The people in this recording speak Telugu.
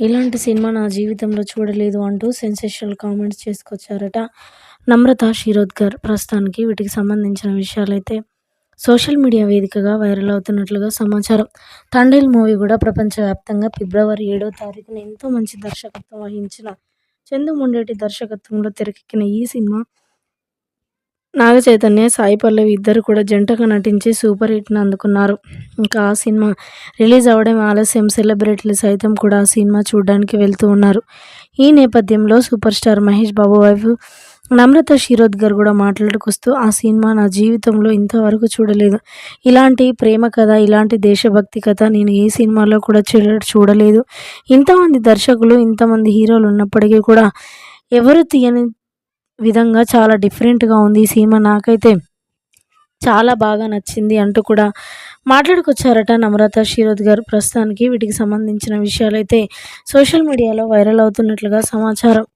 ఇలాంటి సినిమా నా జీవితంలో చూడలేదు అంటూ సెన్సేషనల్ కామెంట్స్ చేసుకొచ్చారట నమ్రత శిరోద్కర్ ప్రస్తుతానికి వీటికి సంబంధించిన విషయాలైతే సోషల్ మీడియా వేదికగా వైరల్ అవుతున్నట్లుగా సమాచారం. తండేల్ మూవీ కూడా ప్రపంచవ్యాప్తంగా ఫిబ్రవరి ఏడో తారీఖున ఎంతో మంచి దర్శకత్వం వహించిన చందు దర్శకత్వంలో తెరకెక్కిన ఈ సినిమా నాగ చైతన్య సాయి పల్లవి ఇద్దరు కూడా జంటగా నటించి సూపర్ హిట్ను అందుకున్నారు. ఇంకా ఆ సినిమా రిలీజ్ అవ్వడం ఆలస్యం సెలబ్రిటీలు సైతం కూడా ఆ సినిమా చూడడానికి వెళ్తూ ఉన్నారు. ఈ నేపథ్యంలో super star Mahesh Babu wife Namrata garu కూడా మాట్లాడుకొస్తూ ఆ సినిమా నా జీవితంలో ఇంతవరకు చూడలేదు. ఇలాంటి ప్రేమ కథ ఇలాంటి దేశభక్తి కథ నేను ఏ సినిమాలో కూడా చూడలేదు. ఇంతమంది దర్శకులు ఇంతమంది హీరోలు ఉన్నప్పటికీ కూడా ఎవరు తీయని విధంగా చాలా డిఫరెంట్గా ఉంది ఈ సినిమా. నాకైతే చాలా బాగా నచ్చింది అంటూ కూడా మాట్లాడుకొచ్చారట నమ్రత శిరోద్ గారు. ప్రస్తుతానికి వీటికి సంబంధించిన విషయాలైతే సోషల్ మీడియాలో వైరల్ అవుతున్నట్లుగా సమాచారం.